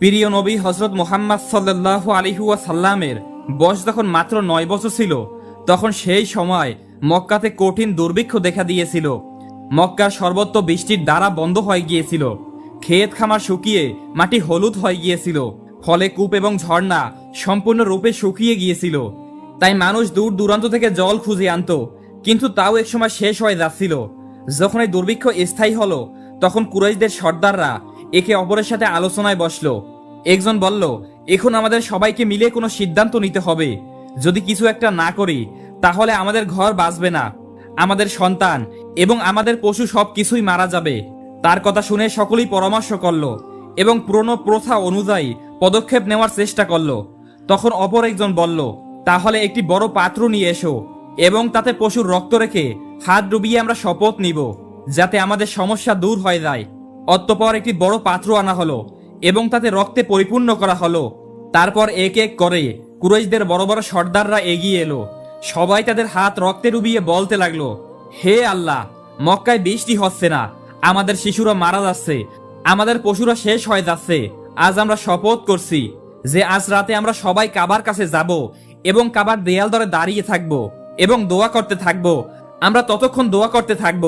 প্রিয় নবী হজরত মোহাম্মদ সাল্লাহ আলিহুয়া সাল্লামের বয়স যখন মাত্র নয় বছর ছিল, তখন সেই সময় মক্কাতে কঠিন দুর্ভিক্ষ দেখা দিয়েছিল। মক্কার সর্বত্র বৃষ্টির দ্বারা বন্ধ হয়ে গিয়েছিল। ক্ষেত খামার শুকিয়ে মাটি হলুদ হয়ে গিয়েছিল। ফলে কূপ এবং ঝর্ণা সম্পূর্ণরূপে শুকিয়ে গিয়েছিল। তাই মানুষ দূর দূরান্ত থেকে জল খুঁজে আনত, কিন্তু তাও একসময় শেষ হয়ে যাচ্ছিল। যখন এই দুর্ভিক্ষ স্থায়ী হলো, তখন কুরাইশদের সর্দাররা একে অপরের সাথে আলোচনায় বসল। একজন বলল, এখন আমাদের সবাইকে মিলে কোনো সিদ্ধান্ত নিতে হবে। যদি কিছু একটা না করি, তাহলে আমাদের ঘর বাঁচবে না। আমাদের সন্তান এবং আমাদের পশু সব কিছুই মারা যাবে। তার কথা শুনে সকলেই পরামর্শ করল এবং পুরনো প্রথা অনুযায়ী পদক্ষেপ নেওয়ার চেষ্টা করল। তখন অপর একজন বলল, তাহলে একটি বড় পাত্র নিয়ে এসো এবং তাতে পশুর রক্ত রেখে হাত ডুবিয়ে আমরা শপথ নিব, যাতে আমাদের সমস্যা দূর হয়ে যায়। অতঃপর একটি বড় পাত্র আনা হলো এবং তাতে রক্তে পরিপূর্ণ করা হলো। তারপর এক এক করে কুরাইশদের বড় বড় সর্দাররা এগিয়ে এলো। সবাই তাদের হাত রক্তে ডুবিয়ে বলতে লাগল, হে আল্লাহ, মক্কায় বৃষ্টি হচ্ছে না, আমাদের শিশুরা মারা যাচ্ছে, আমাদের পশুরা শেষ হয়ে যাচ্ছে, আজ আমরা শপথ করছি যে আজ রাতে আমরা সবাই কাবার কাছে যাব এবং কাবার দেয়াল ধরে দাঁড়িয়ে থাকব এবং দোয়া করতে থাকব। আমরা ততক্ষণ দোয়া করতে থাকব,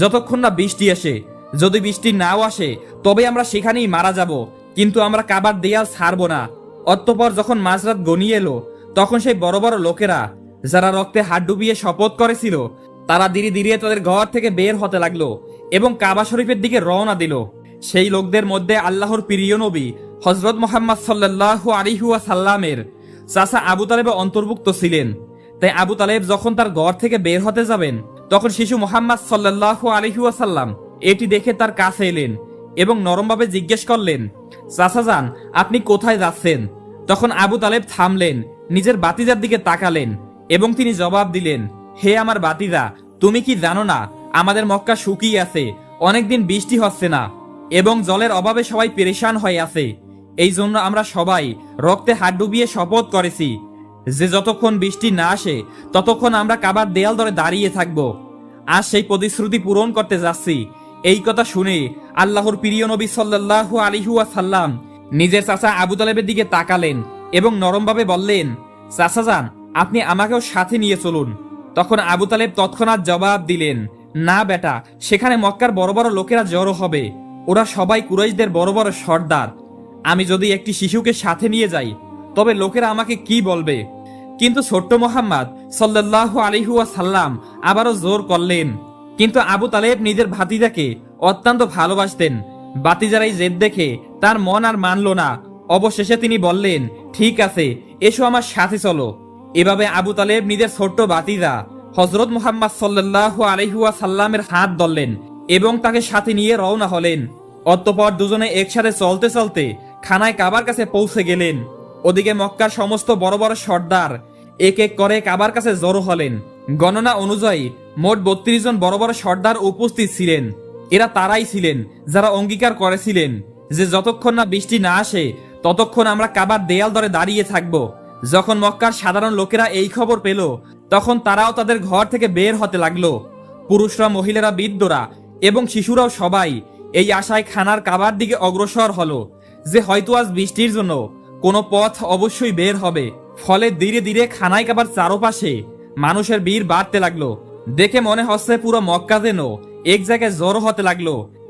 যতক্ষণ না বৃষ্টি আসে। যদি বৃষ্টি নাও আসে, তবে আমরা সেখানেই মারা যাব। কিন্তু আমরা কাবার দেয়াল ছাড়বো না। অতঃপর যখন মাঝরাত গনিয়ে এলো, তখন সেই বড় বড় লোকেরা, যারা রক্তে হাত ডুবিয়ে শপথ করেছিল, তারা ধীরে ধীরে তাদের ঘর থেকে বের হতে লাগল এবং কাবা শরীফের দিকে রওনা দিল। সেই লোকদের মধ্যে আল্লাহর প্রিয় নবী হজরত মোহাম্মদ সাল্লাহ আলিহুয়া সাল্লামের চাচা আবু তালেবে অন্তর্ভুক্ত ছিলেন। তাই আবু তালেব যখন তার ঘর থেকে বের হতে যাবেন, তখন শিশু মোহাম্মদ সাল্লাহ আলিহুয়া সাল্লাম এটি দেখে তার কাছে এলেন এবং নরমভাবে জিজ্ঞেস করলেন, চাচা যান, আপনি কোথায় যাচ্ছেন? তখন আবু তালেব থামলেন, নিজের বাতিজার দিকে তাকালেন এবং তিনি জবাব দিলেন, হে আমার বাতিজা, তুমি কি জানো না, আমাদের মক্কা শুকিয়ে আছে, অনেকদিন বৃষ্টি হচ্ছে না এবং জলের অভাবে সবাই পেরেশান হয়ে আছে। এই জন্য আমরা সবাই রক্তে হাত ডুবিয়ে শপথ করেছি, যে যতক্ষণ বৃষ্টি না আসে, ততক্ষণ আমরা কাবার দেয়াল ধরে দাঁড়িয়ে থাকব। আর সেই প্রতিশ্রুতি পূরণ করতে যাচ্ছি এই কথা শুনে আল্লাহর প্রিয় নবী সাল্লাহ আলিহুয়া সাল্লাম নিজের চাচা আবু তালেবের দিকে তাকালেন এবং নরমভাবে বললেন, চাচা যান, আপনি আমাকেও সাথে নিয়ে চলুন। তখন আবু তালেব তৎক্ষণাৎ জবাব দিলেন, না বেটা, সেখানে মক্কার বড় বড় লোকেরা জড়ো হবে। ওরা সবাই কুরাইশদের বড় বড় সর্দার। আমি যদি একটি শিশুকে সাথে নিয়ে যাই, তবে লোকেরা আমাকে কি বলবে? কিন্তু ছোট্ট মোহাম্মদ সাল্লাহ আলিহুয়া সাল্লাম আবারও জোর করলেন কিন্তু আবু তালেব নিজের ভাতিজাকে অত্যন্ত ভালোবাসতেন। বাতিজার এই জেদ দেখে তার মন আর মানল না। অবশেষে তিনি বললেন, ঠিক আছে, এসো আমার সাথে চলো। এভাবে আবু তালেব নিজের ছোট্ট বাতিজা হজরত মোহাম্মদ সাল্লাহ আলহুয়া সাল্লামের হাত ধরলেন এবং তাকে সাথে নিয়ে রওনা হলেন। অতঃপর দুজনে একসাথে চলতে চলতে খানায় কাবার কাছে পৌঁছে গেলেন। ওদিকে মক্কার সমস্ত বড় বড় সর্দার এক এক করে কাবার কাছে জড়ো হলেন। গণনা অনুযায়ী, মোট বত্রিশ জন বড় বড় সর্দার উপস্থিত ছিলেন। এরা তারাই ছিলেন, যারা অঙ্গীকার করেছিলেন যে যতক্ষণ না বৃষ্টি না আসে, ততক্ষণ আমরা কাবার দেয়াল ধরে দাঁড়িয়ে থাকব। যখন মক্কার সাধারণ লোকেরা এই খবর পেল, তখন তারাও তাদের ঘর থেকে বের হতে লাগল। পুরুষরা, মহিলারা, বৃদ্ধরা এবং শিশুরাও সবাই এই আশায় খানার কাবার দিকে অগ্রসর হলো যে হয়তো আজ বৃষ্টির জন্য কোনো পথ অবশ্যই বের হবে। ফলে ধীরে ধীরে খানায় কাবার চারপাশে মানুষের ভিড় বাড়তে লাগল। দেখে মনে হচ্ছে পুরো মক্কা যেন এক জায়গায় জড়ো হতে লাগল।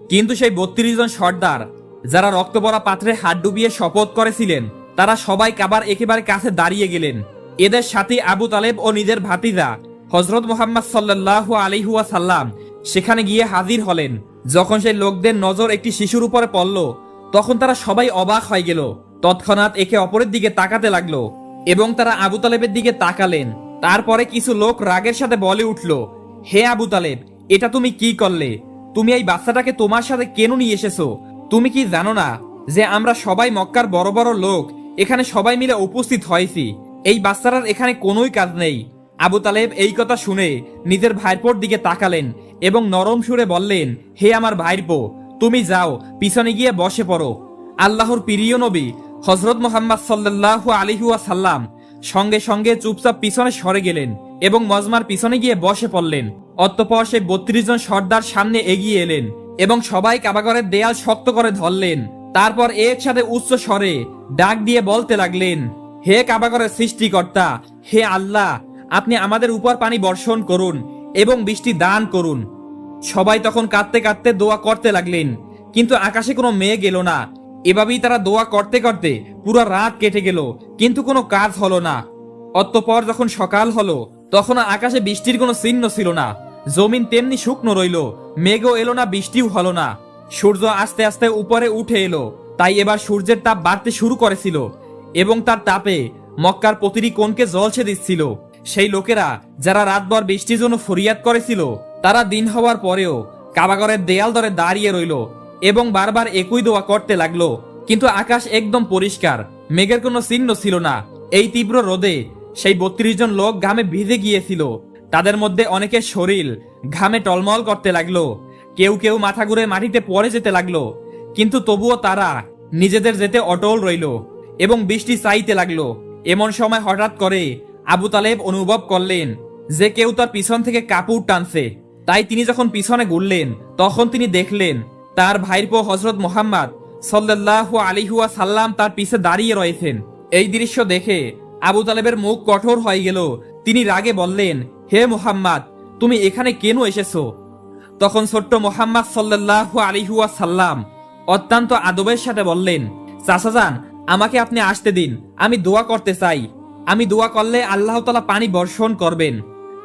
কিন্তু সেই বত্রিশ জন সর্দার, যারা রক্ত পড়া পাত্রে হাত ডুবিয়ে শপথ করেছিলেন, তারা সবাই কাবার একেবারে কাছে দাঁড়িয়ে গেলেন। এদের সাথে আবু তালেব ও নিজের ভাতিজা হজরত মোহাম্মদ সাল্লাহ আলিহুয়া সাল্লাম সেখানে গিয়ে হাজির হলেন। যখন সেই লোকদের নজর একটি শিশুর উপরে পড়ল, তখন তারা সবাই অবাক হয়ে গেল। তৎক্ষণাৎ একে অপরের দিকে তাকাতে লাগল এবং তারা আবু তালেবের দিকে তাকালেন। তারপরে কিছু লোক রাগের সাথে বলে উঠল, হে আবু তালেব, এটা তুমি কি করলে? তুমি এই বাচ্চাটাকে তোমার সাথে কেন নিয়ে এসেছ? তুমি কি জানো না যে আমরা সবাই মক্কার বড় বড় লোক, এখানে সবাই মিলে উপস্থিত হয়েছি। এই বাচ্চাটার এখানে কোনোই কাজ নেই। আবু তালেব এই কথা শুনে নিজের ভাইপোর দিকে তাকালেন এবং নরম সুরে বললেন, হে আমার ভাইপো, তুমি যাও, পিছনে গিয়ে বসে পড়ো। আল্লাহর প্রিয় নবী হজরত মোহাম্মদ সাল্লাহ আলিহুয়া সাল্লাম সঙ্গে সঙ্গে চুপচাপ পিছনে সরে গেলেন এবং মজমার পিছনে গিয়ে বসে পড়লেন। অতঃপর সেই বত্রিশ জন সর্দার সামনে এগিয়ে এলেন এবং সবাই কাবাগরের দেয়াল শক্ত করে ধরলেন। তারপর একসাথে উচ্চ স্বরে ডাক দিয়ে বলতে লাগলেন, হে কাবাগরের সৃষ্টিকর্তা, হে আল্লাহ, আপনি আমাদের উপর পানি বর্ষণ করুন এবং বৃষ্টি দান করুন। সবাই তখন কাঁদতে কাঁদতে দোয়া করতে লাগলেন, কিন্তু আকাশে কোনো মেঘ এলো না। এভাবেই তারা দোয়া করতে করতে পুরো রাত কেটে গেল, কিন্তু কোনো কাজ হলো না। অতঃপর যখন সকাল হলো, তখন আকাশে বৃষ্টির কোনো চিহ্ন ছিল না। জমিন তেমনি শুকনো রইল, মেঘও এলো না, বৃষ্টিও হলো না। সূর্য আস্তে আস্তে উপরে উঠে এলো, তাই এবার সূর্যের তাপ বাড়তে শুরু করেছিল এবং তার তাপে মক্কার প্রতিটি কোণকে জলছে দিচ্ছিল। সেই লোকেরা যারা রাতভর বৃষ্টির জন্য ফরিয়াদ করেছিল, তারা দিন হওয়ার পরেও কাবাগরের দেয়াল ধরে দাঁড়িয়ে রইল এবং বারবার একই দোয়া করতে লাগল। কিন্তু আকাশ একদম পরিষ্কার, মেঘের কোনো চিহ্ন ছিল না। এই তীব্র রোদে সেই বত্রিশ জন লোক ঘামে ভিজে গিয়েছিল। তাদের মধ্যে অনেকের শরীর ঘামে টলমল করতে লাগল। কেউ কেউ মাথা ঘুরে মাটিতে পড়ে যেতে লাগল। কিন্তু তবুও তারা নিজেদের যেতে অটল রইল এবং বৃষ্টি চাইতে লাগল। এমন সময় হঠাৎ করে আবু তালেব অনুভব করলেন যে কেউ তার পিছন থেকে কাপড় টানছে। তাই তিনি যখন পিছনে ঘুরলেন, তখন তিনি দেখলেন তার ভাইপো হজরত মোহাম্মদ সাল্লাহ আলিহুয়া সাল্লাম তার পিছে দাঁড়িয়ে রয়েছেন। এই দৃশ্য দেখে আবু তালেবের মুখ কঠোর হয়ে গেল। তিনি রাগে বললেন, হে মোহাম্মদ, তুমি এখানে কেন এসেছ? তখন ছোট্ট মোহাম্মদ সাল্লাহ আলিহুয়া সাল্লাম অত্যন্ত আদবের সাথে বললেন চাচাজান আমাকে আপনি আসতে দিন, আমি দোয়া করতে চাই। আমি দোয়া করলে আল্লাহ তালা পানি বর্ষণ করবেন।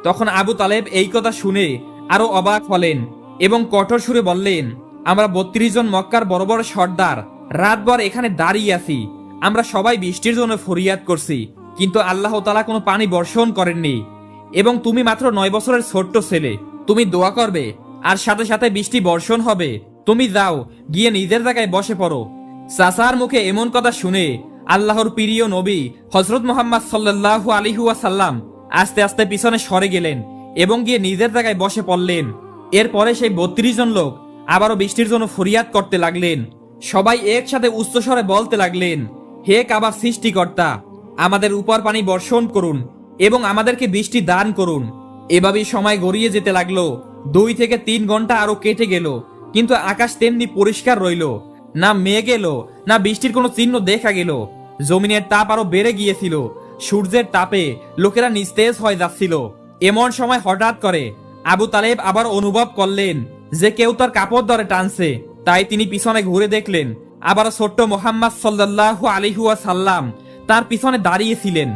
তখন আবু তালেব এই কথা শুনে আরও অবাক হলেন এবং কঠোর সুরে বললেন আমরা বত্রিশ জন মক্কার বড় বড় সর্দার। রাত রাতভর এখানে দাঁড়িয়ে আছি। আমরা সবাই বৃষ্টির জন্য ফরিয়াদ করছি। কিন্তু আল্লাহ তালা কোনো পানি বর্ষণ করেননি। এবং তুমি মাত্র নয় বছরের ছোট্ট ছেলে। তুমি দোয়া করবে, আর সাথে সাথে বৃষ্টি বর্ষণ হবে। তুমি যাও, গিয়ে নিজের জায়গায় বসে পড়ো। চাচার মুখে এমন কথা শুনে আল্লাহর প্রিয় নবী হজরত মোহাম্মদ সাল্লাহ আলিহুয়া সাল্লাম আস্তে আস্তে পিছনে সরে গেলেন এবং গিয়ে নিজের জায়গায় বসে পড়লেন। এরপরে সেই বত্রিশ জন লোক আবারও বৃষ্টির জন্য ফরিয়াদ করতে লাগলেন। সবাই একসাথে উচ্চস্বরে বলতে লাগলেন, হে কাবা সৃষ্টিকর্তা, আমাদের উপর পানি বর্ষণ করুন এবং আমাদেরকে বৃষ্টি দান করুন। এভাবেই সময় গড়িয়ে যেতে লাগল। দুই থেকে তিন ঘণ্টা আরও কেটে গেল, কিন্তু আকাশ তেমনি পরিষ্কার রইল। না মেঘ এলো, না বৃষ্টির কোনো চিহ্ন দেখা গেল। জমিনের তাপ আরও বেড়ে গিয়েছিল, সূর্যের তাপে লোকেরা নিস্তেজ হয়ে যাচ্ছিল। এমন সময় হঠাৎ করে আবু তালেব আবার অনুভব করলেন যে কেউ তার কাপড় ধরে টানছে, তাই তিনি পিছনে ঘুরে দেখলেন আবার ছোট্ট মোহাম্মদ সাল্লাহ আলিহুয়া সাল্লাম তার পিছনে দাঁড়িয়েছিলেন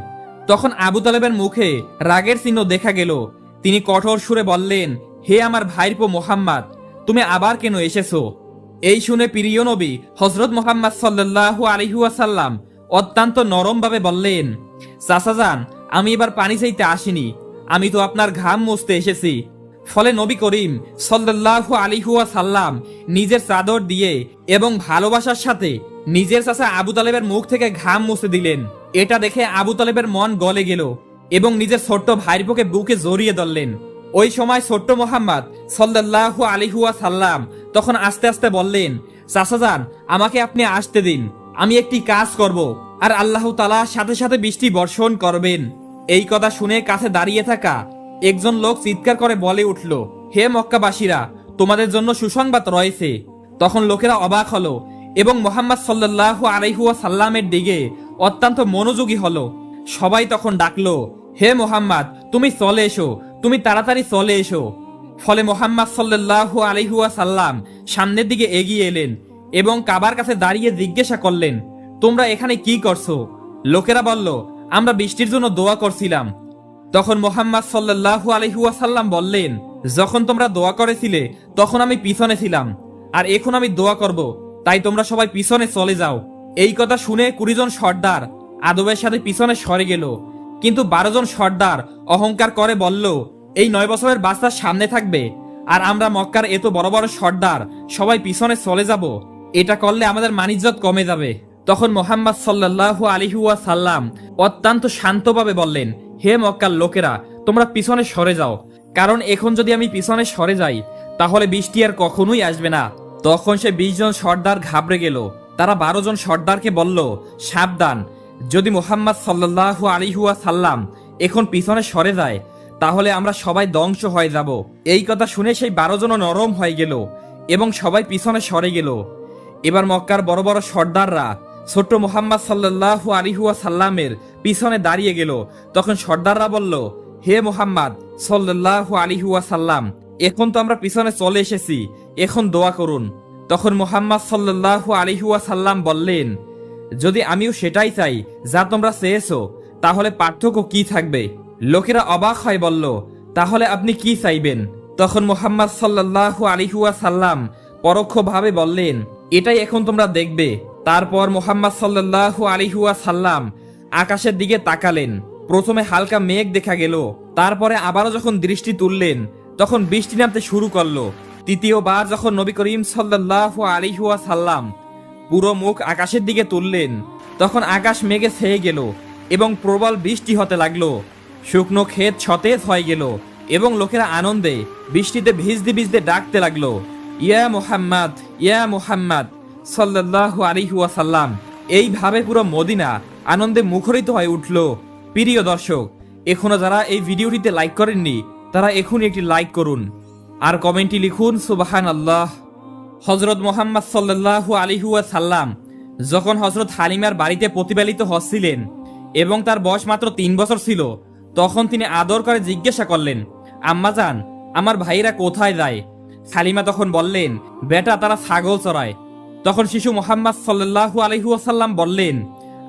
তখন আবু তালেবের মুখে রাগের চিহ্ন দেখা গেল। তিনি কঠোর সুরে বললেন, হে আমার ভাইরপো মোহাম্মদ, তুমি আবার কেন এসেছ? এই শুনে প্রিয় নবী হজরত মোহাম্মদ সাল্লাহ আলিহুয়াসাল্লাম অত্যন্ত নরমভাবে বললেন চাচাজান আমি এবার পানি চাইতে আসিনি। আমি তো আপনার ঘাম মুছতে এসেছি। ফলে নবী করিম সাল্লাহ আলিহুয়া সাল্লাম নিজের চাদর দিয়ে এবং ভালোবাসার সাথে নিজের চাচা আবু তালেবের মুখ থেকে ঘাম মুছে দিলেন। এটা দেখে আবু তালেবের মন গলে গেল এবং নিজের ছোট্ট ভাইপোকে বুকে জড়িয়ে ধরলেন। ওই সময় ছোট্ট মোহাম্মদ সাল্লাহ আলিহুয়া সাল্লাম তখন আস্তে আস্তে বললেন চাচাজান আমাকে আপনি আসতে দিন। আমি একটি কাজ করব আর আল্লাহ তালা সাথে সাথে বৃষ্টি বর্ষণ করবেন। এই কথা শুনে কাছে দাঁড়িয়ে থাকা একজন লোক চিৎকার করে বলে উঠল, হে মক্কাবাসীরা, তোমাদের জন্য সুসংবাদ রয়েছে। তখন লোকেরা অবাক হলো এবং মোহাম্মদ সাল্লাহ আলাইহুয়া সাল্লামের দিকে অত্যন্ত মনোযোগী হলো। সবাই তখন ডাকলো, হে মোহাম্মদ, তুমি চলে এসো, তুমি তাড়াতাড়ি চলে এসো। ফলে মোহাম্মদ সাল্লাহ আলিহুয়া সাল্লাম সামনের দিকে এগিয়ে এলেন এবং কাবার কাছে দাঁড়িয়ে জিজ্ঞাসা করলেন, তোমরা এখানে কি করছ? লোকেরা বলল, আমরা বৃষ্টির জন্য দোয়া করছিলাম। তখন মোহাম্মদ সাল্লাহ আলহিউয়া সাল্লাম বললেন, যখন তোমরা দোয়া করেছিলে, তখন আমি পিছনে ছিলাম। আর এখন আমি দোয়া করব, তাই তোমরা সবাই পিছনে চলে যাও। এই কথা শুনে কুড়িজন সর্দার আদবের সাথে পিছনে সরে গেল। কিন্তু বারো জন সর্দার অহংকার করে বলল, এই নয় বছরের বাচ্চা সামনে থাকবে, আর আমরা মক্কার এত বড় বড় সর্দার, সবাই পিছনে চলে যাব। এটা করলে আমাদের মানিজ্যত কমে যাবে। তখন মোহাম্মদ সাল্লাহ আলিহুয়া সাল্লাম অত্যন্ত শান্তভাবে বললেন হে মক্কার লোকেরা, তোমরা পিছনে সরে যাও। কারণ এখন যদি আমি পিছনে সরে যাই, তাহলে বৃষ্টি আর কখনোই আসবে না। তখন সে বিশ জন সর্দার ঘাবড়ে গেল। তারা বারো জন সর্দারকে বলল, সাবধান। যদি মোহাম্মদ সাল্লাহ আলিহুয়া সাল্লাম এখন পিছনে সরে যায়, তাহলে আমরা সবাই ধ্বংস হয়ে যাব। এই কথা শুনে সেই বারো জন নরম হয়ে গেল এবং সবাই পিছনে সরে গেল। এবার মক্কার বড় বড় সর্দাররা ছোট্ট মোহাম্মদ সাল্লাহ আলিহুয়া সাল্লামের পিছনে দাঁড়িয়ে গেল। তখন সর্দাররা বলল, হে মোহাম্মদ সাল্লাহ আলিহুয়া সাল্লাম এখন তো আমরা পিছনে চলে এসেছি, এখন দোয়া করুন। তখন মোহাম্মদ সাল্লাহ আলিহুয়া সাল্লাম বললেন, যদি আমিও সেটাই চাই যা তোমরা চেয়েছো, তাহলে পার্থক্য কি থাকবে? লোকেরা অবাক হয় বলল, তাহলে আপনি কি চাইবেন? তখন মোহাম্মদ সাল্লাহ আলিহুয়া সাল্লাম পরোক্ষভাবে বললেন, এটাই এখন তোমরা দেখবে। তারপর মোহাম্মদ সাল্লাহ আলিহুয়া সাল্লাম আকাশের দিকে তাকালেন। প্রথমে হালকা মেঘ দেখা গেল, তারপরে আবারও যখন দৃষ্টি তুললেন, তখন বৃষ্টি নামতে শুরু করল। তৃতীয়বার যখন নবী করিম সাল্লাহ আলিহুয়া সাল্লাম পুরো মুখ আকাশের দিকে তুললেন, তখন আকাশ মেঘে ছেয়ে গেল এবং প্রবল বৃষ্টি হতে লাগল। শুকনো ক্ষেত সতেজ হয়ে গেল এবং লোকেরা আনন্দে বৃষ্টিতে ভিজতে ভিজতে ডাকতে লাগল, ইয়া মোহাম্মদ ইয়া মোহাম্মদ সাল্লাহ আলিহুয়া সাল্লাম এইভাবে পুরো মদিনা আনন্দে মুখরিত হয়ে উঠল। প্রিয় দর্শক, এখনও যারা এই ভিডিওটিতে লাইক করেননি, তারা এখনই একটি লাইক করুন। আর কমেন্টটি লিখুন সুবাহান আল্লাহ হজরত মোহাম্মদ সাল্লাহ আলিহুয়া সাল্লাম যখন হজরত হালিমার বাড়িতে প্রতিপালিত হচ্ছিলেন এবং তার বয়স মাত্র তিন বছর ছিল, তখন তিনি আদর করে জিজ্ঞাসা করলেন আম্মাজান আমার ভাইরা কোথায় যায়? হালিমা তখন বললেন, বেটা, তারা ছাগল চড়ায়। তখন শিশু মোহাম্মদ সাল্লাহ আলহিহাসাল্লাম বললেন,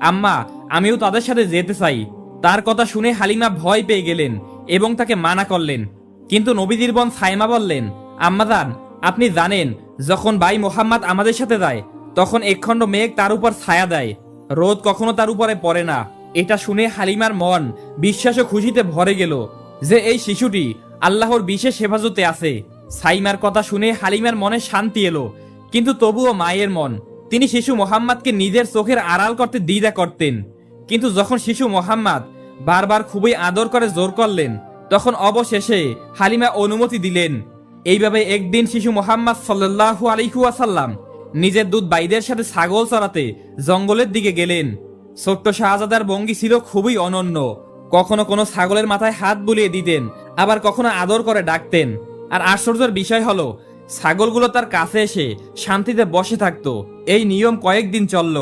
আম্মা, আমিও তাদের সাথে যেতে চাই। তার কথা শুনে হালিমা ভয় পেয়ে গেলেন এবং তাকে মানা করলেন। কিন্তু নবীজির বোন সাইমা বললেন আম্মাজান আপনি জানেন, যখন ভাই মোহাম্মদ আমাদের সাথে যায়, তখন একখণ্ড মেঘ তার উপর ছায়া দেয়। রোদ কখনো তার উপরে পড়ে না। এটা শুনে হালিমার মন বিশ্বাস ও খুশিতে ভরে গেল যে এই শিশুটি আল্লাহর বিশেষ হেফাজতে আছে। সাইমার কথা শুনে হালিমার মনে শান্তি এলো কিন্তু তবুও মায়ের মন। তিনি শিশু মোহাম্মদকে নিজের চোখের আড়াল করতে দ্বিধা করতেন। কিন্তু যখন শিশু মোহাম্মদ বারবার খুবই আদর করে জোর করলেন, তখন অবশেষে হালিমা অনুমতি দিলেন। এইভাবে একদিন শিশু মোহাম্মদ সাল্লাহ আলিহুয়াসাল্লাম নিজের দুধ বাইদের সাথে ছাগল চড়াতে জঙ্গলের দিকে গেলেন। ছোট্ট শাহজাদার ভঙ্গি ছিল খুবই অনন্য। কখনো কোনো ছাগলের মাথায় হাত বুলিয়ে দিতেন, আবার কখনো আদর করে ডাকতেন। আর আশ্চর্যের বিষয় হলো ছাগলগুলো তার কাছে এসে শান্তিতে বসে থাকতো। এই নিয়ম কয়েকদিন চলল।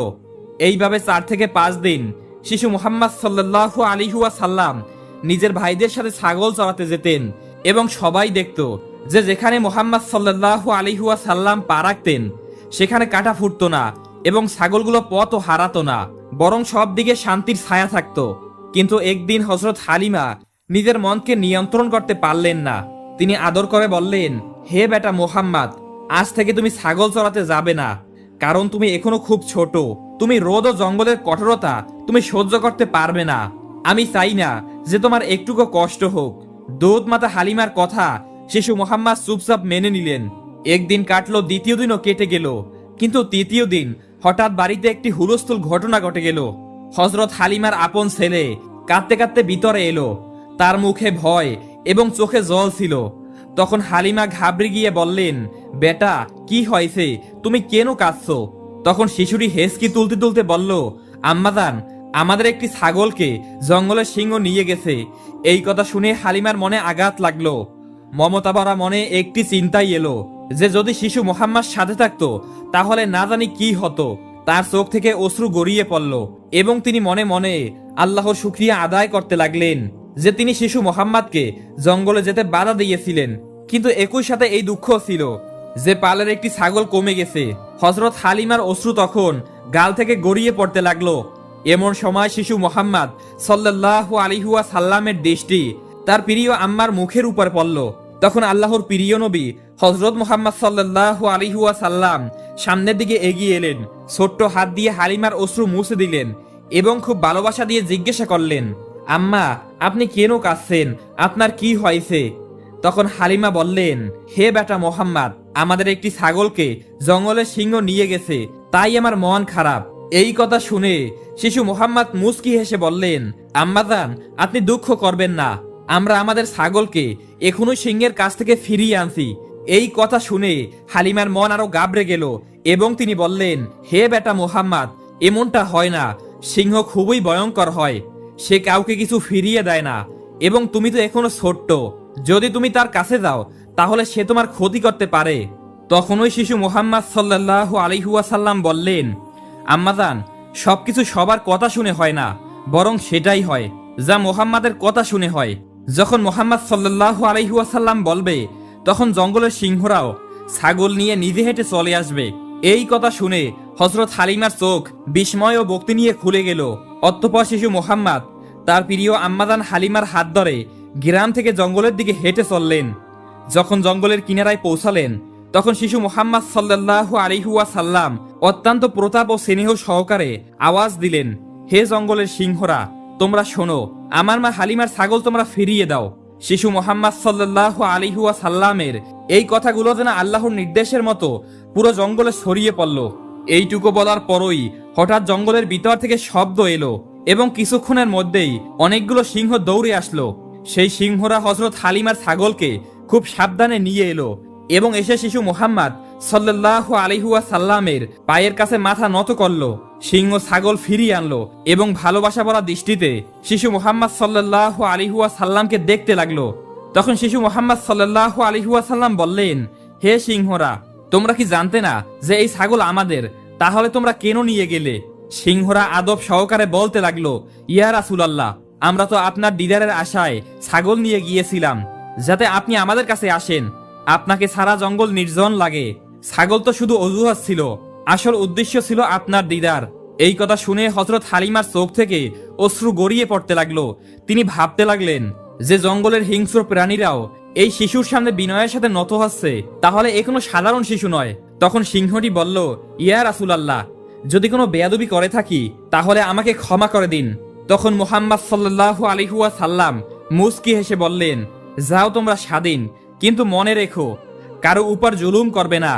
এইভাবে চার থেকে পাঁচ দিন শিশু মোহাম্মদ সাল্লাহ আলিহুয়া সাল্লাম নিজের ভাইদের সাথে ছাগল চড়াতে যেতেন এবং সবাই দেখত যে যেখানে মোহাম্মদ সাল্লাহ আলিহুয়া সাল্লাম পা রাখতেন, সেখানে কাটা ফুটতো না এবং ছাগলগুলো পথও হারাতো না, বরং সব দিকে শান্তির ছায়া থাকত। কিন্তু একদিন হজরত হালিমা নিজের মনকে নিয়ন্ত্রণ করতে পারলেন না। তিনি আদর করে বললেন হে বেটা মোহাম্মদ, আজ থেকে তুমি ছাগল চড়াতে যাবে না, কারণ তুমি এখনও খুব ছোট। তুমি রোদ ও জঙ্গলের কঠোরতা তুমি সহ্য করতে পারবে না। আমি চাই না যে তোমার একটুকু কষ্ট হোক। দৌদ মাতা হালিমার কথা শিশু মোহাম্মদ চুপচাপ মেনে নিলেন। একদিন কাটলো, দ্বিতীয় দিনও কেটে গেল। কিন্তু তৃতীয় দিন হঠাৎ বাড়িতে একটি হুলস্থুল ঘটনা ঘটে গেল। হজরত হালিমার আপন ছেলে কাঁদতে কাঁদতে ভিতরে এলো। তার মুখে ভয় এবং চোখে জল ছিল। তখন হালিমা ঘাবড়ে গিয়ে বললেন, বেটা, কি হয়েছে? তুমি কেন কাঁদছো? তখন শিশুটি হেসকি তুলতে তুলতে বলল আম্মাদান আমাদের একটি ছাগলকে জঙ্গলের সিংহ নিয়ে গেছে। এই কথা শুনে হালিমার মনে আঘাত লাগল। মমতা ভরা মনে একটি চিন্তাই এলো যে যদি শিশু মোহাম্মদ সাথে থাকতো, তাহলে না জানি কি হতো। তার চোখ থেকে অশ্রু গড়িয়ে পড়ল এবং তিনি মনে মনে আল্লাহর শুক্রিয়া আদায় করতে লাগলেন। যে তিনি শিশু মোহাম্মদকে জঙ্গলে যেতে বাধা দিয়েছিলেন। কিন্তু একই সাথে এই দুঃখ ছিল যে পালের একটি ছাগল কমে গেছে। হজরত হালিমার অশ্রু তখন গাল থেকে গড়িয়ে পড়তে লাগল। এমন সময় শিশু মোহাম্মদ সাল্লাহ আলিহুয়া সাল্লামের দৃষ্টি তার প্রিয় আম্মার মুখের উপর পড়ল। তখন আল্লাহর প্রিয় নবী হজরত মোহাম্মদ সাল্লাহ আলিহুয়া সাল্লাম সামনের দিকে এগিয়ে এলেন, ছোট্ট হাত দিয়ে হালিমার অশ্রু মুছে দিলেন এবং খুব ভালোবাসা দিয়ে জিজ্ঞাসা করলেন, আম্মা আপনি কেন কাঁদছেন? আপনার কি হয়েছে? তখন হালিমা বললেন, হে বেটা মোহাম্মদ, আমাদের একটি ছাগলকে জঙ্গলের সিংহ নিয়ে গেছে, তাই আমার মন খারাপ। এই কথা শুনে শিশু মোহাম্মদ মুস্কি হেসে বললেন, আম্মাজান, আপনি দুঃখ করবেন না। আমরা আমাদের ছাগলকে এখনও সিংহের কাছ থেকে ফিরিয়ে আনছি। এই কথা শুনে হালিমার মন আরও গাবড়ে গেল এবং তিনি বললেন, হে বেটা মোহাম্মদ, এমনটা হয় না। সিংহ খুবই ভয়ঙ্কর হয়। সে কাউকে কিছু ফিরিয়ে দেয় না। এবং তুমি তো এখনও ছোট্ট। যদি তুমি তার কাছে যাও, তাহলে সে তোমার ক্ষতি করতে পারে। তখন ওই শিশু মোহাম্মদ সাল্লাহ আলিহুয়াসাল্লাম বললেন আম্মাজান সবকিছু সবার কথা শুনে হয় না, বরং সেটাই হয়, যা মোহাম্মদের কথা শুনে হয়। যখন মোহাম্মদ সাল্লাহ আলহিহাসাল্লাম বলবে, তখন জঙ্গলের সিংহরাও ছাগল নিয়ে নিজে হেঁটে চলে আসবে। এই কথা শুনে হজরত হালিমার চোখ বিস্ময় ও ভক্তি নিয়ে খুলে গেল। অত্যপর শিশু মোহাম্মদ তার প্রিয় আম্মাদান হালিমার হাত ধরে গ্রাম থেকে জঙ্গলের দিকে হেঁটে চললেন। যখন জঙ্গলের কিনারায় পৌঁছালেন, তখন শিশু মোহাম্মদ সাল্লাহ আলিহুয়া সাল্লাম অত্যন্ত প্রতাপ ও স্নেহ সহকারে আওয়াজ দিলেন, হে জঙ্গলের সিংহরা, তোমরা শোনো, আমার মা হালিমার ছাগল তোমরা ফিরিয়ে দাও। শিশু মোহাম্মদ সাল্লাহ আলিহুয়া সাল্লামের এই কথাগুলো যেন আল্লাহর নির্দেশের মতো পুরো জঙ্গলে ছড়িয়ে পড়ল। এইটুকু বলার পরই হঠাৎ জঙ্গলের ভিতর থেকে শব্দ এলো। এবং কিছুক্ষণের মধ্যেই অনেকগুলো সিংহ দৌড়ে আসলো। সেই সিংহরা হজরত হালিমার ছাগলকে খুব সাবধানে নিয়ে এলো এবং এসে শিশু মোহাম্মদ সাল্লাহ আলিহুয়া সাল্লামের পায়ের কাছে মাথা নত করল, সিংহ ছাগল ফিরিয়ে আনলো এবং ভালোবাসা ভরা দৃষ্টিতে শিশু মোহাম্মদ সাল্লাহ আলিহুয়া সাল্লামকে দেখতে লাগল। তখন শিশু মোহাম্মদ সাল্লাহ আলিহুয়া সাল্লাম বললেন, হে সিংহরা, তোমরা কি জানতে না যে এই ছাগল আমাদের? তাহলে তোমরা কেন নিয়ে গেলে? সিংহরা আদব সহকারে বলতে লাগল, ইয়া রাসুলাল্লাহ, আমরা তো আপনার দিদারের আশায় ছাগল নিয়ে গিয়েছিলাম, যাতে আপনি আমাদের কাছে আসেন। আপনাকে সারা জঙ্গল নির্জন লাগে। ছাগল তো শুধু অজুহাত ছিল, আসল উদ্দেশ্য ছিল আপনার দিদার। এই কথা শুনে হজরত হালিমার চোখ থেকে অশ্রু গড়িয়ে পড়তে লাগল। তিনি ভাবতে লাগলেন, যে জঙ্গলের হিংস্র প্রাণীরাও এই শিশুর সামনে বিনয়ের সাথে নত হচ্ছে, তাহলে এ কোনো সাধারণ শিশু নয়। তখন সিংহটি বলল, ইয়া রাসুলাল্লাহ যদি কোনো বেয়াদবি করে থাকি, তাহলে আমাকে ক্ষমা করে দিন। তখন মোহাম্মদ সাল্লাহ আলিহুয়া সাল্লাম মুস্কি হেসে বললেন, যাও তোমরা স্বাধীন, কিন্তু মনে রেখো, কারও উপর জুলুম করবে না।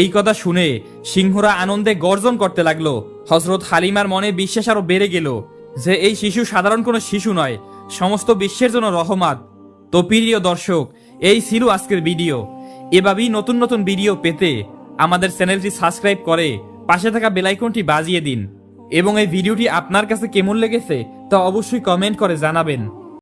এই কথা শুনে সিংহরা আনন্দে গর্জন করতে লাগল। হজরত হালিমার মনে বিশ্বাস আরও বেড়ে গেল যে এই শিশু সাধারণ কোনো শিশু নয়, সমস্ত বিশ্বের জন্য রহমাত। তো প্রিয় দর্শক, এই ছিল আজকের ভিডিও। এভাবেই নতুন নতুন ভিডিও পেতে আমাদের চ্যানেলটি সাবস্ক্রাইব করে পাশে থাকা বেলাইকনটি বাজিয়ে দিন। এবং এই ভিডিওটি আপনার কাছে কেমন লেগেছে তা অবশ্যই কমেন্ট করে জানাবেন।